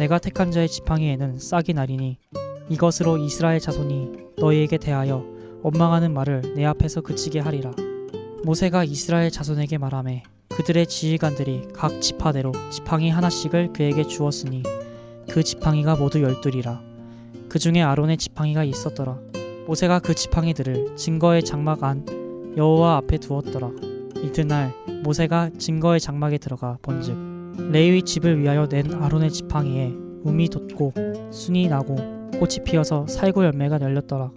내가 택한 자의 지팡이에는 싹이 나리니 이것으로 이스라엘 자손이 너희에게 대하여 원망하는 말을 내 앞에서 그치게 하리라. 모세가 이스라엘 자손에게 말하매 그들의 지휘관들이 각 지파대로 지팡이 하나씩을 그에게 주었으니 그 지팡이가 모두 열둘이라. 그 중에 아론의 지팡이가 있었더라. 모세가 그 지팡이들을 증거의 장막 안 여호와 앞에 두었더라. 이튿날 모세가 증거의 장막에 들어가 본즉 레위 집을 위하여 낸 아론의 지팡이에 움이 돋고 순이 나고 꽃이 피어서 살구 열매가 열렸더라.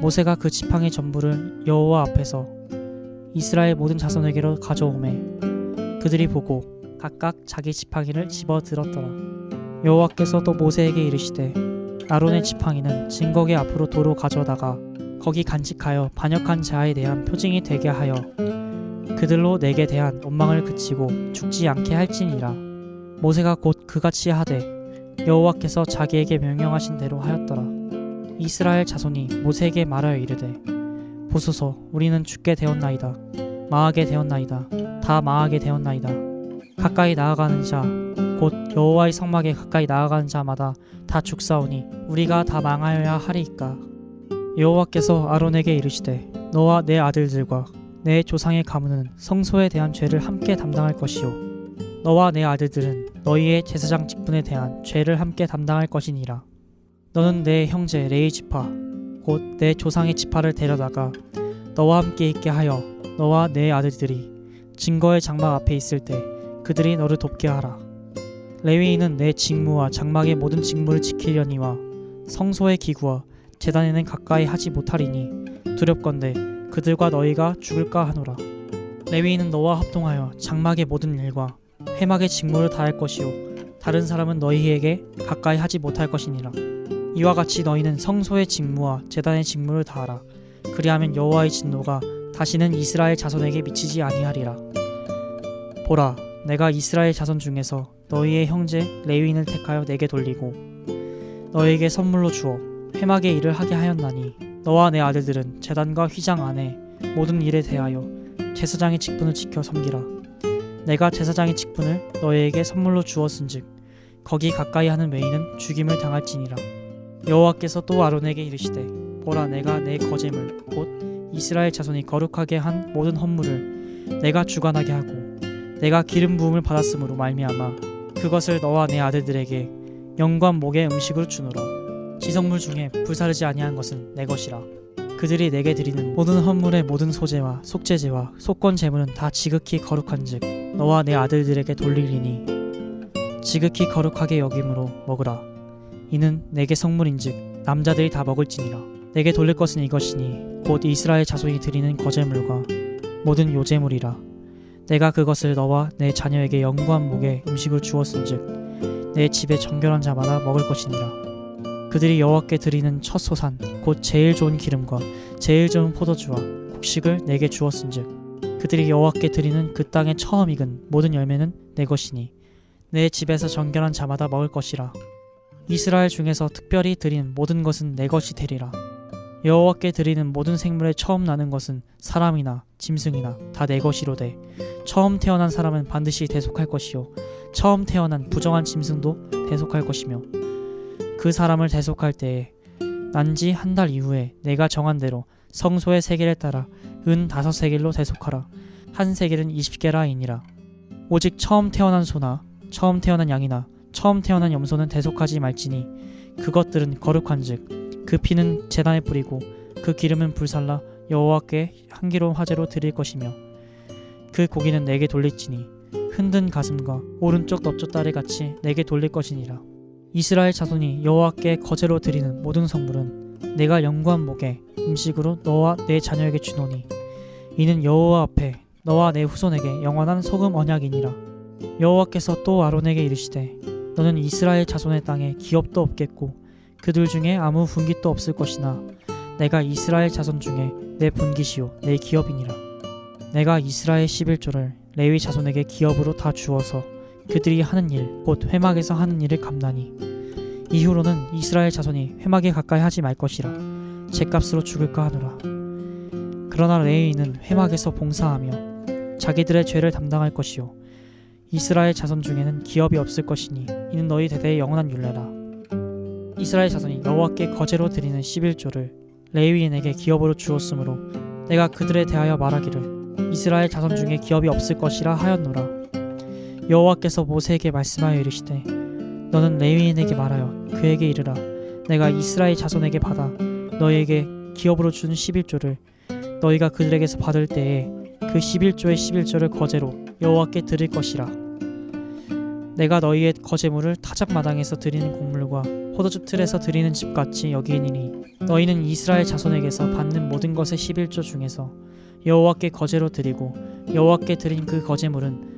모세가 그 지팡이 전부를 여호와 앞에서 이스라엘 모든 자손에게로 가져오매 그들이 보고 각각 자기 지팡이를 집어 들었더라. 여호와께서 또 모세에게 이르시되 아론의 지팡이는 증거계 앞으로 도로 가져다가 거기 간직하여 반역한 자에 대한 표징이 되게 하여 그들로 내게 대한 원망을 그치고 죽지 않게 할지니라. 모세가 곧 그같이 하되 여호와께서 자기에게 명령하신 대로 하였더라. 이스라엘 자손이 모세에게 말하여 이르되 보소서 우리는 죽게 되었나이다. 마하게 되었나이다. 다 마하게 되었나이다. 가까이 나아가는 자 곧 여호와의 성막에 가까이 나아가는 자마다 다 죽사오니 우리가 다 망하여야 하리이까. 여호와께서 아론에게 이르시되 너와 내 아들들과 내 조상의 가문은 성소에 대한 죄를 함께 담당할 것이요. 너와 내 아들들은 너희의 제사장 직분에 대한 죄를 함께 담당할 것이니라. 너는 내 형제 레이 지파 곧 내 조상의 지파를 데려다가 너와 함께 있게 하여 너와 내 아들들이 증거의 장막 앞에 있을 때 그들이 너를 돕게 하라. 레위인은 내 직무와 장막의 모든 직무를 지키려니와 성소의 기구와 재단에는 가까이 하지 못하리니 두렵건대 그들과 너희가 죽을까 하노라. 레위인은 너와 합동하여 장막의 모든 일과 회막의 직무를 다할 것이요 다른 사람은 너희에게 가까이 하지 못할 것이니라. 이와 같이 너희는 성소의 직무와 제단의 직무를 다하라. 그리하면 여호와의 진노가 다시는 이스라엘 자손에게 미치지 아니하리라. 보라, 내가 이스라엘 자손 중에서 너희의 형제 레위인을 택하여 내게 돌리고 너희에게 선물로 주어 회막의 일을 하게 하였나니 너와 내 아들들은 재단과 휘장 안에 모든 일에 대하여 제사장의 직분을 지켜 섬기라. 내가 제사장의 직분을 너희에게 선물로 주었은즉 거기 가까이 하는 외인은 죽임을 당할지니라. 여호와께서 또 아론에게 이르시되 보라 내가 내 거제물 곧 이스라엘 자손이 거룩하게 한 모든 헌물을 내가 주관하게 하고 내가 기름 부음을 받았으므로 말미암아 그것을 너와 내 아들들에게 영관 목의 음식으로 주노라. 지성물 중에 불사르지 아니한 것은 내 것이라. 그들이 내게 드리는 모든 헌물의 모든 소재와 속죄제와 속건 제물은 다 지극히 거룩한즉 너와 내 아들들에게 돌리리니 지극히 거룩하게 여김으로 먹으라. 이는 내게 성물인즉 남자들이 다 먹을지니라. 내게 돌릴 것은 이것이니 곧 이스라엘 자손이 드리는 거제물과 모든 요제물이라. 내가 그것을 너와 내 자녀에게 영구한 목에 음식을 주었은즉 내 집에 정결한 자마다 먹을 것이니라. 그들이 여호와께 드리는 첫 소산 곧 제일 좋은 기름과 제일 좋은 포도주와 곡식을 내게 주었은즉 그들이 여호와께 드리는 그 땅의 처음 익은 모든 열매는 내 것이니 내 집에서 정결한 자마다 먹을 것이라. 이스라엘 중에서 특별히 드린 모든 것은 내 것이 되리라. 여호와께 드리는 모든 생물의 처음 나는 것은 사람이나 짐승이나 다 내 것이로되 처음 태어난 사람은 반드시 대속할 것이요 처음 태어난 부정한 짐승도 대속할 것이며 그 사람을 대속할 때에 난지 한 달 이후에 내가 정한 대로 성소의 세겔에 따라 은 다섯 세겔로 대속하라. 한 세겔은 이십 개라이니라. 오직 처음 태어난 소나 처음 태어난 양이나 처음 태어난 염소는 대속하지 말지니 그것들은 거룩한즉 그 피는 제단에 뿌리고 그 기름은 불살라 여호와께 향기로운 화제로 드릴 것이며 그 고기는 내게 돌릴지니 흔든 가슴과 오른쪽 넙조다리 같이 내게 돌릴 것이니라 이스라엘 자손이 여호와께 거제로 드리는 모든 성물은 내가 영구한 목에 음식으로 너와 내 자녀에게 주노니 이는 여호와 앞에 너와 내 후손에게 영원한 소금 언약이니라. 여호와께서 또 아론에게 이르시되 너는 이스라엘 자손의 땅에 기업도 없겠고 그들 중에 아무 분깃도 없을 것이나 내가 이스라엘 자손 중에 내 분깃이요 내 기업이니라. 내가 이스라엘 11조를 레위 자손에게 기업으로 다 주어서 그들이 하는 일 곧 회막에서 하는 일을 감나니. 이후로는 이스라엘 자손이 회막에 가까이 하지 말 것이라 죗값으로 죽을까 하노라. 그러나 레위인은 회막에서 봉사하며 자기들의 죄를 담당할 것이요. 이스라엘 자손 중에는 기업이 없을 것이니 이는 너희 대대의 영원한 율례라. 이스라엘 자손이 여호와께 거제로 드리는 11조를 레위인에게 기업으로 주었으므로 내가 그들에 대하여 말하기를 이스라엘 자손 중에 기업이 없을 것이라 하였노라 여호와께서 모세에게 말씀하여 이르시되 너는 레위인에게 말하여 그에게 이르라. 내가 이스라엘 자손에게 받아 너희에게 기업으로 준 11조를 너희가 그들에게서 받을 때에 그 11조의 11조를 거제로 여호와께 드릴 것이라. 내가 너희의 거제물을 타작마당에서 드리는 곡물과 포도즙 틀에서 드리는 집같이 여기니니 너희는 이스라엘 자손에게서 받는 모든 것의 11조 중에서 여호와께 거제로 드리고 여호와께 드린 그 거제물은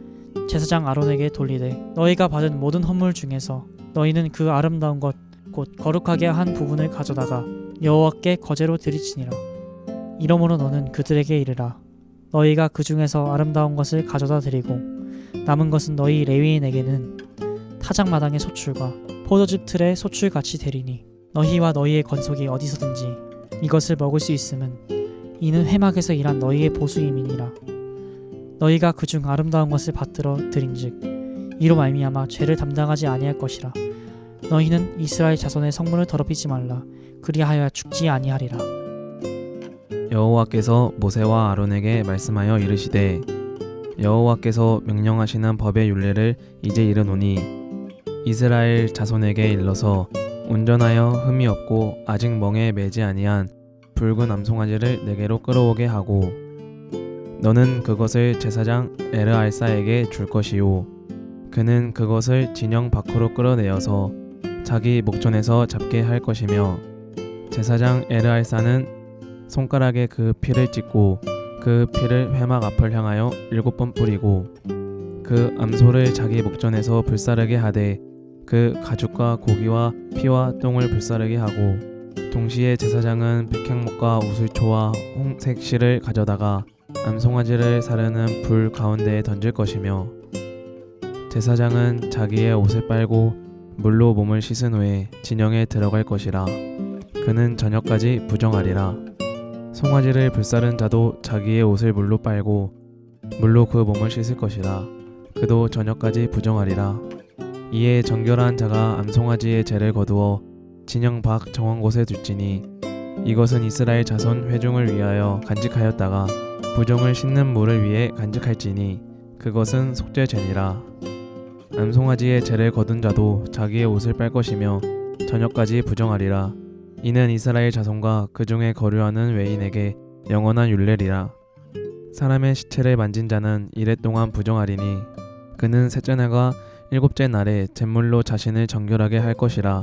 제사장 아론에게 돌리되 너희가 받은 모든 헌물 중에서 너희는 그 아름다운 것 곧 거룩하게 한 부분을 가져다가 여호와께 거제로 드리지니라. 이러므로 너는 그들에게 이르라. 너희가 그 중에서 아름다운 것을 가져다 드리고 남은 것은 너희 레위인에게는 타작마당의 소출과 포도즙 틀의 소출같이 되리니 너희와 너희의 건속이 어디서든지 이것을 먹을 수 있음은 이는 회막에서 일한 너희의 보수임이니라 너희가 그중 아름다운 것을 받들어 드린즉 이로 말미암아 죄를 담당하지 아니할 것이라. 너희는 이스라엘 자손의 성문을 더럽히지 말라. 그리하여 죽지 아니하리라. 여호와께서 모세와 아론에게 말씀하여 이르시되 여호와께서 명령하시는 법의 율례를 이제 이르노니 이스라엘 자손에게 일러서 운전하여 흠이 없고 아직 멍에 매지 아니한 붉은 암송아지를 내게로 끌어오게 하고 너는 그것을 제사장 에르알사에게 줄 것이요 그는 그것을 진영 밖으로 끌어내어서 자기 목전에서 잡게 할 것이며 제사장 에르알사는 손가락에 그 피를 찍고 그 피를 회막 앞을 향하여 일곱 번 뿌리고 그 암소를 자기 목전에서 불사르게 하되 그 가죽과 고기와 피와 똥을 불사르게 하고 동시에 제사장은 백향목과 우슬초와 홍색 실을 가져다가 암송아지를 사르는 불 가운데에 던질 것이며 제사장은 자기의 옷을 빨고 물로 몸을 씻은 후에 진영에 들어갈 것이라. 그는 저녁까지 부정하리라. 송아지를 불사른 자도 자기의 옷을 물로 빨고 물로 그 몸을 씻을 것이라. 그도 저녁까지 부정하리라. 이에 정결한 자가 암송아지의 죄를 거두어 진영 밖 정한 곳에 둘지니 이것은 이스라엘 자손 회중을 위하여 간직하였다가 부정을 씻는 물을 위해 간직할지니 그것은 속죄죄니라 암송아지의 죄를 거둔 자도 자기의 옷을 빨 것이며 저녁까지 부정하리라 이는 이스라엘 자손과 그 중에 거류하는 외인에게 영원한 율례리라. 사람의 시체를 만진 자는 이래 동안 부정하리니 그는 셋째 날과 일곱째 날에 잿물로 자신을 정결하게 할 것이라.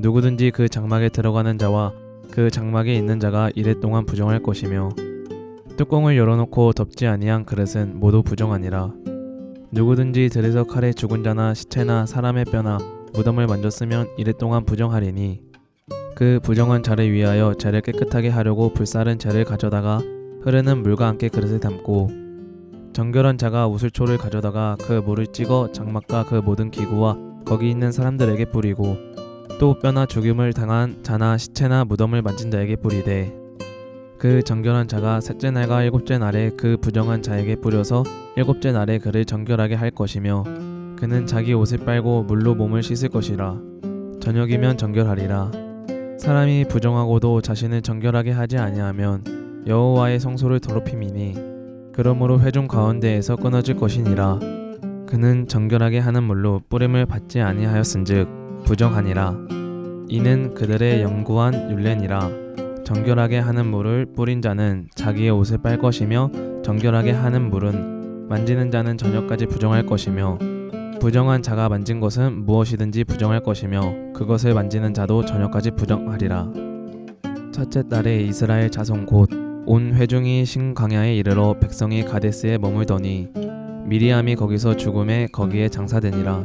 누구든지 그 장막에 들어가는 자와 그 장막에 있는 자가 이래 동안 부정할 것이며 뚜껑을 열어놓고 덮지 아니한 그릇은 모두 부정하니라. 누구든지 들에서 칼에 죽은 자나 시체나 사람의 뼈나 무덤을 만졌으면 이래 동안 부정하리니 그 부정한 자를 위하여 죄를 깨끗하게 하려고 불사른 죄를 가져다가 흐르는 물과 함께 그릇에 담고 정결한 자가 우슬초를 가져다가 그 물을 찍어 장막과 그 모든 기구와 거기 있는 사람들에게 뿌리고 또 뼈나 죽임을 당한 자나 시체나 무덤을 만진 자에게 뿌리되 그 정결한 자가 셋째 날과 일곱째 날에 그 부정한 자에게 뿌려서 일곱째 날에 그를 정결하게 할 것이며 그는 자기 옷을 빨고 물로 몸을 씻을 것이라. 저녁이면 정결하리라. 사람이 부정하고도 자신을 정결하게 하지 아니하면 여호와의 성소를 더럽힘이니 그러므로 회중 가운데에서 끊어질 것이니라. 그는 정결하게 하는 물로 뿌림을 받지 아니하였은즉 부정하니라. 이는 그들의 영구한 율례니라. 정결하게 하는 물을 뿌린 자는 자기의 옷을 빨 것이며 정결하게 하는 물은 만지는 자는 저녁까지 부정할 것이며 부정한 자가 만진 것은 무엇이든지 부정할 것이며 그것을 만지는 자도 저녁까지 부정하리라. 첫째 달에 이스라엘 자손 곧 온 회중이 신광야에 이르러 백성이 가데스에 머물더니 미리암이 거기서 죽음에 거기에 장사되니라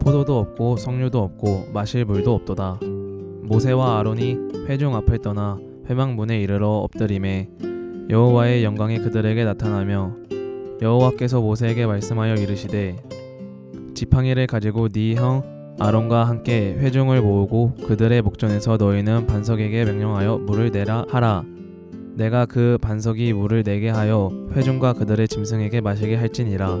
포도도 없고 석류도 없고 마실 물도 없도다. 모세와 아론이 회중 앞을 떠나 회망문에 이르러 엎드림에 여호와의 영광이 그들에게 나타나며 여호와께서 모세에게 말씀하여 이르시되 지팡이를 가지고 네 형 아론과 함께 회중을 모으고 그들의 목전에서 너희는 반석에게 명령하여 물을 내라 하라. 내가 그 반석이 물을 내게 하여 회중과 그들의 짐승에게 마시게 할지니라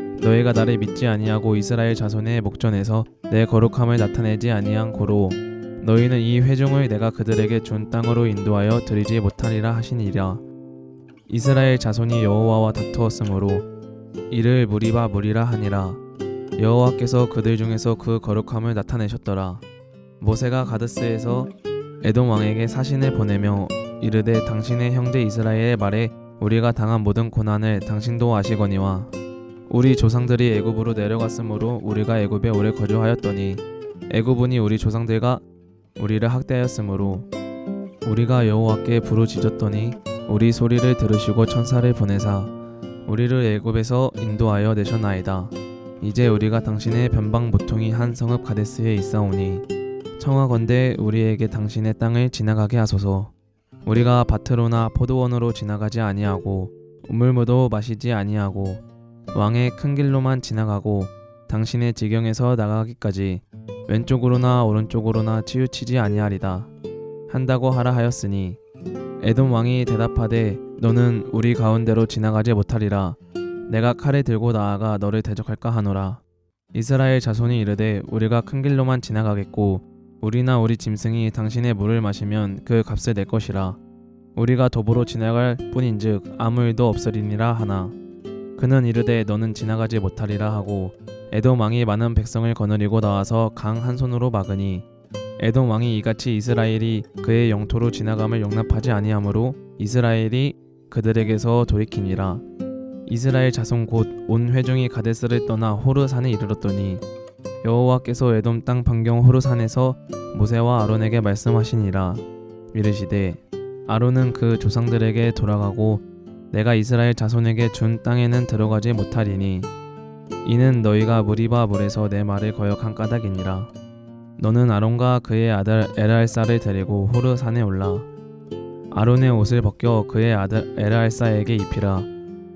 너희가 나를 믿지 아니하고 이스라엘 자손의 목전에서 내 거룩함을 나타내지 아니한 고로. 너희는 이 회중을 내가 그들에게 준 땅으로 인도하여 드리지 못하리라 하시니라. 이스라엘 자손이 여호와와 다투었으므로 이를 무리바 무리라 하니라. 여호와께서 그들 중에서 그 거룩함을 나타내셨더라. 모세가 가드스에서 에돔 왕에게 사신을 보내며 이르되 당신의 형제 이스라엘의 말에 우리가 당한 모든 고난을 당신도 아시거니와 우리 조상들이 애굽으로 내려갔으므로 우리가 애굽에 오래 거주하였더니 애굽은이 우리 조상들과 우리를 학대하였으므로 우리가 여호와께 부르짖었더니 우리 소리를 들으시고 천사를 보내사 우리를 애굽에서 인도하여 내셨나이다. 이제 우리가 당신의 변방 모퉁이 한 성읍 가데스에 있사오니 청하건대 우리에게 당신의 땅을 지나가게 하소서. 우리가 밭으로나 포도원으로 지나가지 아니하고 우물무도 마시지 아니하고 왕의 큰 길로만 지나가고 당신의 지경에서 나가기까지 왼쪽으로나 오른쪽으로나 치우치지 아니하리다. 한다고 하라 하였으니 에돔 왕이 대답하되 너는 우리 가운데로 지나가지 못하리라. 내가 칼을 들고 나아가 너를 대적할까 하노라. 이스라엘 자손이 이르되 우리가 큰 길로만 지나가겠고 우리나 우리 짐승이 당신의 물을 마시면 그 값을 낼 것이라. 우리가 도보로 지나갈 뿐인즉 아무 일도 없으리니라 하나. 그는 이르되 너는 지나가지 못하리라 하고 에돔 왕이 많은 백성을 거느리고 나와서 강 한 손으로 막으니 에돔 왕이 이같이 이스라엘이 그의 영토로 지나감을 용납하지 아니하므로 이스라엘이 그들에게서 돌이키니라. 이스라엘 자손 곧 온 회중이 가데스를 떠나 호르산에 이르렀더니 여호와께서 에돔 땅 반경 호르산에서 모세와 아론에게 말씀하시니라 이르시되 아론은 그 조상들에게 돌아가고 내가 이스라엘 자손에게 준 땅에는 들어가지 못하리니 이는 너희가 무리바 물에서 내 말을 거역한 까닭이니라. 너는 아론과 그의 아들 에라알사를 데리고 호르 산에 올라. 아론의 옷을 벗겨 그의 아들 에라알사에게 입히라.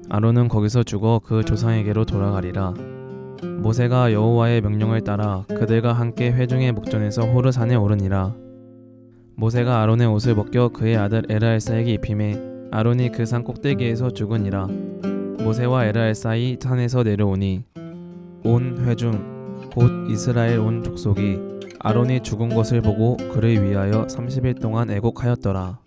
아론은 거기서 죽어 그 조상에게로 돌아가리라. 모세가 여호와의 명령을 따라 그들과 함께 회중의 목전에서 호르 산에 오르니라. 모세가 아론의 옷을 벗겨 그의 아들 에라엘사에게 입힘에 아론이 그 산 꼭대기에서 죽으니라. 모세와 에라엘 사이 산에서 내려오니 온 회중 곧 이스라엘 온 족속이 아론이 죽은 것을 보고 그를 위하여 30일 동안 애곡하였더라.